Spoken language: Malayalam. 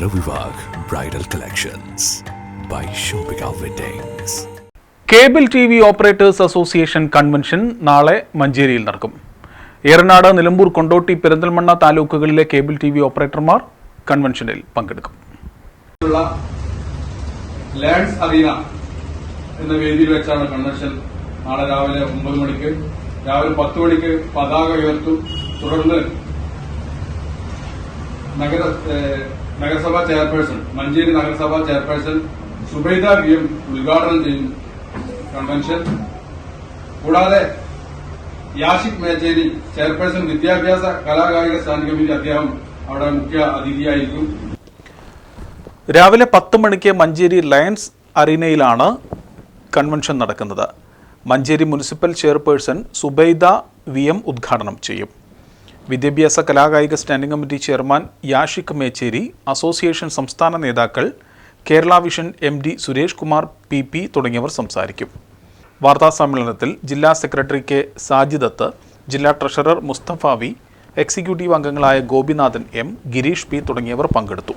Charithra Vivah bridal collections by Shopika weddings cable T V operators association convention നാളെ മഞ്ചേരിയിൽ നടക്കും. ഏറനാട് നിലമ്പൂർ കൊണ്ടോട്ടി പെരിന്തൽമണ്ണ താലൂക്കുകളിലെ കേബിൾ ടി വി ഓപ്പറേറ്റർമാർ കൺവെൻഷനിൽ പങ്കെടുക്കും. ലാൻഡ്സ് അറീന എന്ന വേദിയിൽ വെച്ചാണ് കൺവെൻഷൻ. നാളെ രാവിലെ ഒമ്പത് മണിക്ക് രാവിലെ പത്ത് മണിക്ക് പതാക ഉയർത്തും. തുടർന്ന് നഗര നഗരസഭാ ചെയർപേഴ്സൺ മഞ്ചേരി നഗരസഭാ ചെയർപേഴ്സൺ സുബൈദ വി എം ഉദ്ഘാടനം ചെയ്യും. കൺവെൻഷൻ കൂടാതെ യാഷിക് മേച്ചേരി ചെയർപേഴ്സൺ വിദ്യാഭ്യാസ കലാകായിക സ്ഥാനിക കമ്മിറ്റി അദ്ദേഹം അവിടെ മുഖ്യ അതിഥിയായിരിക്കും. രാവിലെ പത്ത് മണിക്ക് മഞ്ചേരി ലയൺസ് അറീനയിലാണ് കൺവെൻഷൻ നടക്കുന്നത്. Manjeri municipal chairperson Zubaida V M ഉദ്ഘാടനം ചെയ്യും. വിദ്യാഭ്യാസ കലാകായിക standing committee chairman Yashik Mecheri association സംസ്ഥാന നേതാക്കൾ Kerala vision M D Suresh Kumar P P തുടങ്ങിയവർ സംസാരിക്കും. വാർത്താ സമ്മേളനത്തിൽ ജില്ലാ സെക്രട്ടറി കെ സാജിദത്ത് ജില്ലാ ട്രഷറർ മുസ്തഫാവി എക്സിക്യൂട്ടീവ് അംഗങ്ങളായ ഗോപിനാഥൻ എം ഗിരീഷ് പി തുടങ്ങിയവർ പങ്കെടുത്തു.